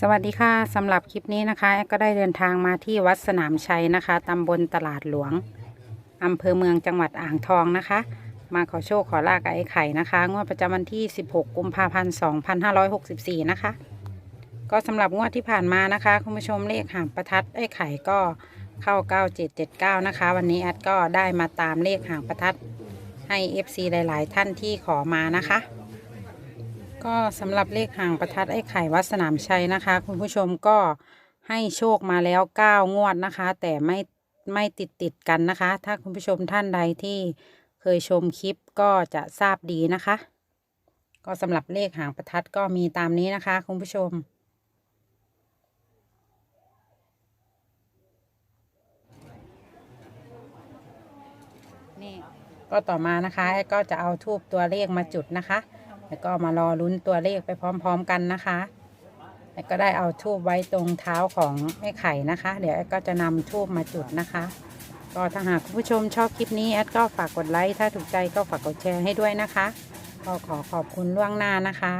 สวัสดีค่ะสำหรับคลิปนี้นะคะแอดก็ได้เดินทางมาที่วัดสนามชัยนะคะตำบลตลาดหลวงอำเภอเมืองจังหวัดอ่างทองนะคะ มาขอโชคขอลากับไอ้ไข่นะคะงวดประจำวันที่ 16 กุมภาพันธ์2564 นะคะ ก็สำหรับงวดที่ผ่านมานะคะ คุณผู้ชมเลขหางประทัดไอ้ไข่ก็เข้า 9779 นะคะ วันนี้แอดก็ได้มาตามเลขหางประทัดให้ FC หลาย ๆ ท่านที่ขอมานะคะ ก็สำหรับเลขห่างประทัดไอ้ไข่วัดสนามชัยนะคะ คุณผู้ชมก็ให้โชคมาแล้ว9งวดนะคะ แต่ไม่ไม่ติดติดกันนะคะ ถ้าคุณผู้ชมท่านใดที่เคยชมคลิปก็จะทราบดีนะคะ ก็สำหรับเลขหางประทัดก็มีตามนี้นะคะ คุณผู้ชม นี่ก็ต่อมานะคะแอดก็จะเอาทูบตัวเลขมาจุดนะคะ แล้วก็มารอลุ้นตัวเลขไปพร้อมๆกันนะคะ แล้วก็ได้เอาทูบไว้ตรงเท้าของแม่ไข่นะคะ เดี๋ยวแอดก็จะนำทูบมาจุดนะคะ ก็ถ้าหากคุณผู้ชมชอบคลิปนี้แอดก็ฝากกดไลค์ถ้าถูกใจก็ฝากกดแชร์ให้ด้วยนะคะก็ขอขอบคุณล่วงหน้านะคะ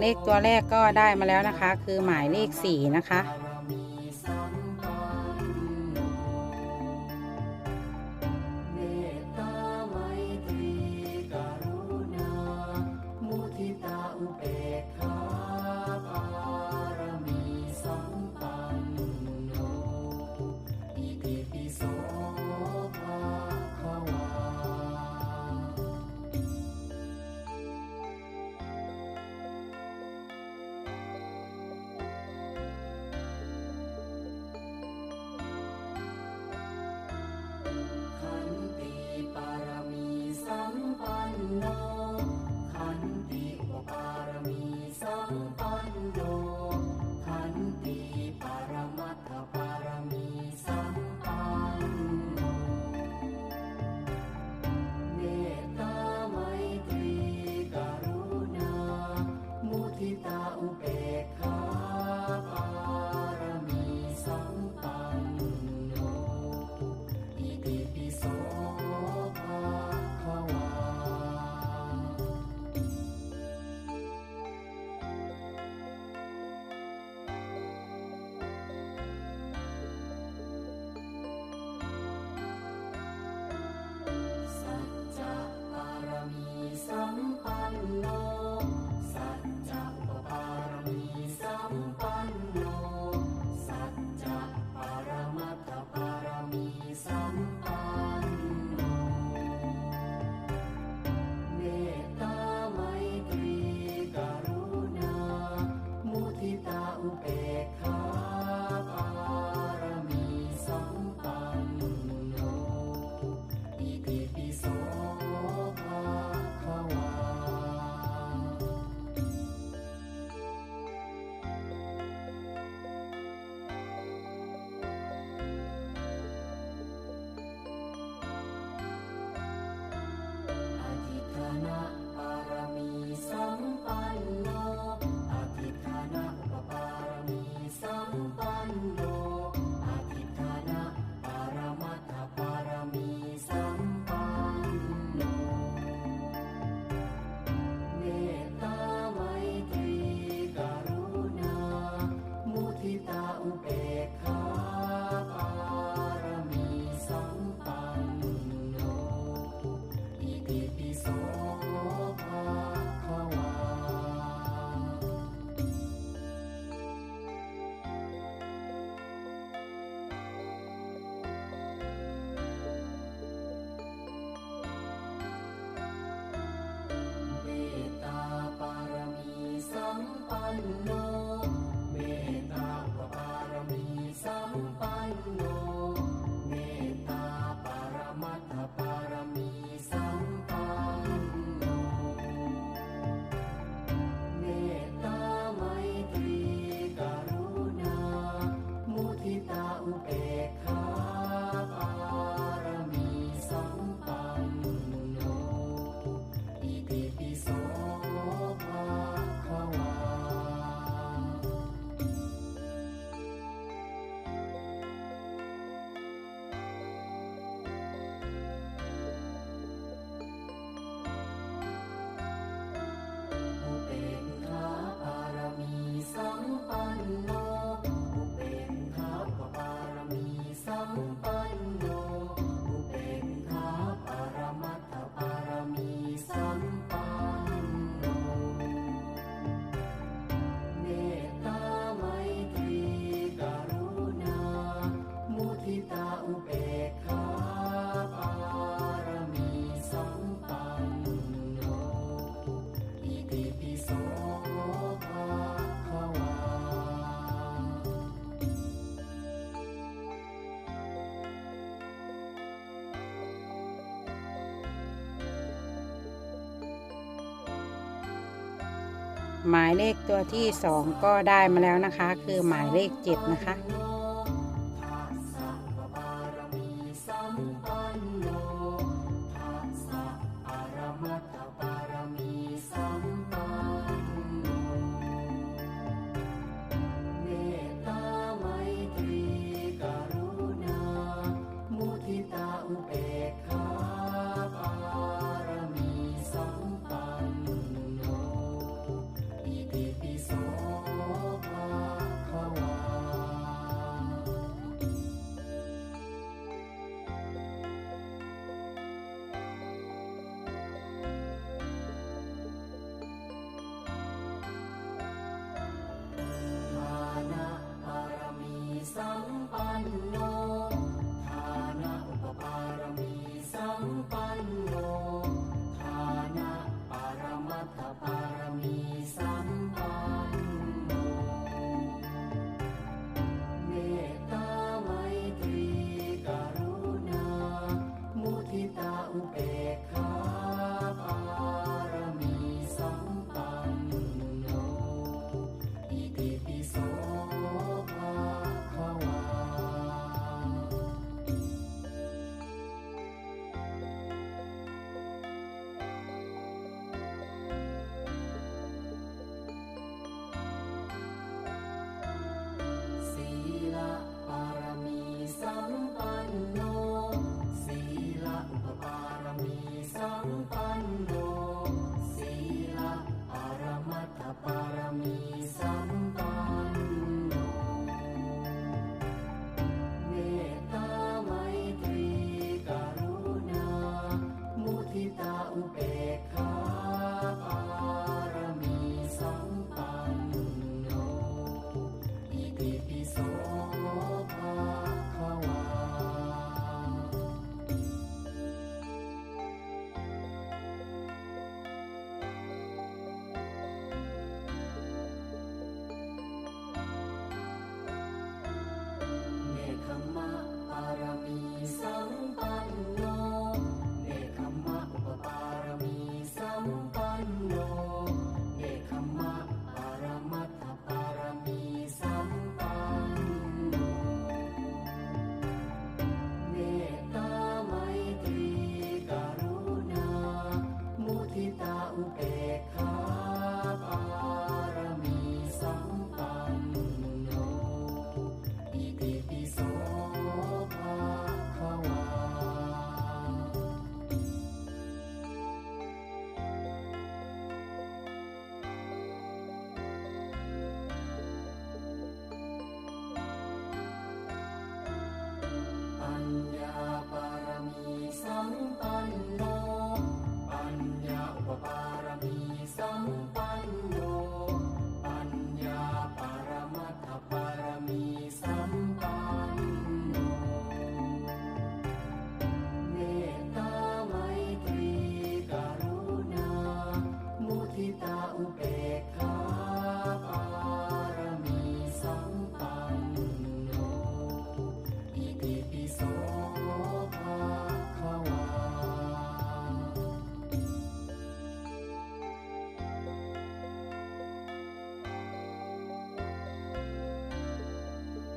ายเลขตัวแรกก็ได้มาแล้วนะคะ คือหมายเลขสี่นะคะ หมายเลขตัวที่ 2 ก็ได้มาแล้วนะคะ คือหมายเลข 7 นะคะ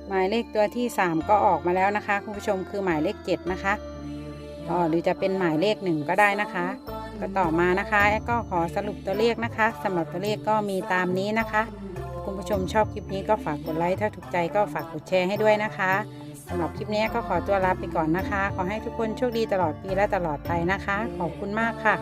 หมายเลขตัวที่ 3 ก็ออกมาแล้วนะคะคุณผู้ชมคือหมายเลข 7 นะคะก็หรือจะเป็นหมายเลข 1 ก็ได้นะคะ ก็ต่อมานะคะแอดก็ขอสรุปตัวเลขนะคะสำหรับตัวเลขก็มีตามนี้นะคะ คุณผู้ชมชอบคลิปนี้ก็ฝากกดไลค์ถ้าถูกใจก็ฝากกดแชร์ให้ด้วยนะคะสำหรับคลิปนี้ก็ขอตัวลาไปก่อนนะคะ ขอให้ทุกคนโชคดีตลอดปีและตลอดไปนะคะ ขอบคุณมากค่ะ